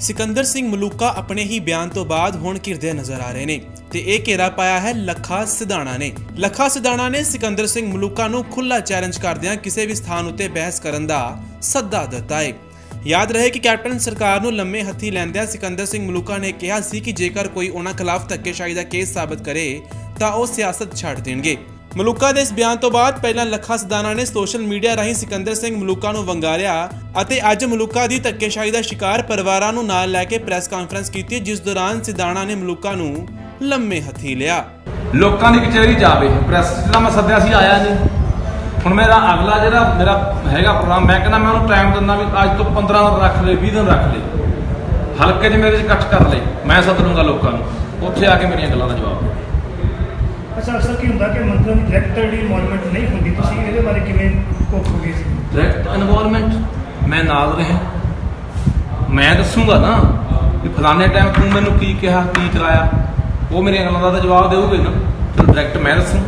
ਸਿਕੰਦਰ ਸਿੰਘ ਮਲੂਕਾ ਆਪਣੇ ਹੀ ਬਿਆਨ ਤੋਂ ਬਾਅਦ ਹੁਣ ਘਿਰਦੇ ਨਜ਼ਰ ਆ ਰਹੇ ਨੇ ਤੇ ਇਹ ਘੇਰਾ ਪਾਇਆ ਹੈ ਲੱਖਾ ਸਿਧਾਣਾ ਨੇ। ਲੱਖਾ ਸਿਧਾਣਾ ਨੇ ਸਿਕੰਦਰ ਸਿੰਘ ਮਲੂਕਾ ਨੂੰ ਖੁੱਲਾ ਚੈਲੰਜ ਕਰਦਿਆਂ ਕਿਸੇ ਵੀ ਸਥਾਨ ਉੱਤੇ ਬਹਿਸ ਕਰਨ ਦਾ ਸੱਦਾ ਦਿੱਤਾ ਹੈ ਯਾਦ ਰਹੇ ਕਿ ਕੈਪਟਨ ਸਰਕਾਰ ਨੂੰ ਲੰਮੇ ਹੱਥੀ ਲੈਂਦਿਆਂ ਸਿਕੰਦਰ ਸਿੰਘ ਮਲੂਕਾ ਨੇ ਕਿਹਾ ਸੀ ਕਿ ਜੇਕਰ ਕੋਈ ਉਹਨਾਂ ਖਿਲਾਫ ਧੱਕੇਸ਼ਾਹੀ ਦਾ ਕੇਸ ਸਾਬਤ ਕਰੇ ਤਾਂ ਉਹ ਸਿਆਸਤ ਛੱਡ ਦੇਣਗੇ। ਮਲੂਕਾ ਦੇ ਇਸ ਬਿਆਨ ਤੋਂ ਬਾਅਦ ਪਹਿਲਾਂ ਲੱਖਾ ਸਦਾਨਾ ਨੇ ਸੋਸ਼ਲ ਮੀਡੀਆ ਰਾਹੀਂ ਸਿਕੰਦਰ ਸਿੰਘ ਮਲੂਕਾ ਨੂੰ ਵੰਗਾਰਿਆ ਅਤੇ ਅੱਜ ਮਲੂਕਾ ਦੀ ਧੱਕੇਸ਼ਾਹੀ ਦਾ ਸ਼ਿਕਾਰ ਪਰਿਵਾਰਾਂ ਨੂੰ ਨਾਲ ਲੈ ਕੇ ਪ੍ਰੈਸ ਕਾਨਫਰੰਸ ਕੀਤੀ, ਜਿਸ ਦੌਰਾਨ ਸਿਦਾਨਾ ਨੇ ਮਲੂਕਾ ਨੂੰ ਲੰਮੇ ਹੱਥੀ ਲਿਆ। ਲੋਕਾਂ ਦੀ ਕਚਹਿਰੀ ਜਾਵੇ ਪ੍ਰੈਸ ਜਿਹੜਾ ਮੈਂ ਸੱਦਿਆ ਸੀ, ਆਇਆ ਨਹੀਂ। ਹੁਣ ਮੇਰਾ ਅਗਲਾ ਜਿਹੜਾ ਮੇਰਾ ਹੈਗਾ ਪ੍ਰੋਗਰਾਮ, ਮੈਂ ਕਹਿੰਦਾ ਮੈਂ ਉਹਨੂੰ ਟਾਈਮ ਦਿੰਦਾ ਵੀ ਅੱਜ ਤੋਂ 15 ਦਿਨ ਰੱਖ ਲੈ 20 ਦਿਨ ਰੱਖ ਲੈ। ਹਲਕੇ 'ਚ ਮੇਰੇ 'ਚ ਇਕੱਠ ਕਰ ਲੈ। ਮੈਂ ਸੱਦ ਲੂੰਗਾ ਲੋਕਾਂ ਨੂੰ। ਉੱਥੇ ਆ ਕੇ ਮੇਰੀਆਂ ਗੱਲਾਂ ਦਾ ਜਵਾਬ। ਅੱਛਾ ਅਕਸਰ ਕੀ ਹੁੰਦਾ ਕਿ ਮੰਤਰੀਆਂ ਦੀ ਡਾਇਰੈਕਟ ਇਨਵੋਲਵਮੈਂਟ ਨਹੀਂ ਹੁੰਦੀ, ਤੁਸੀਂ ਇਹਦੇ ਬਾਰੇ ਕਿਵੇਂ ਕੋਖੋਗੇ ਡਾਇਰੈਕਟ ਇਨਵੋਲਵਮੈਂਟ ਮੈਂ ਨਾਲ ਰਿਹਾ। ਮੈਂ ਦੱਸੂਗਾ ਨਾ ਕਿ ਫਲਾਣੇ ਟਾਈਮ ਤੂੰ ਮੈਨੂੰ ਕੀ ਕਿਹਾ, ਕੀ ਕਰਾਇਆ? ਉਹ ਮੇਰੇ ਗੱਲਾਂ ਦਾ ਜਵਾਬ ਦੇਊਗੇ ਨਾ। ਡਾਇਰੈਕਟ ਮੈਂ ਦੱਸੂ।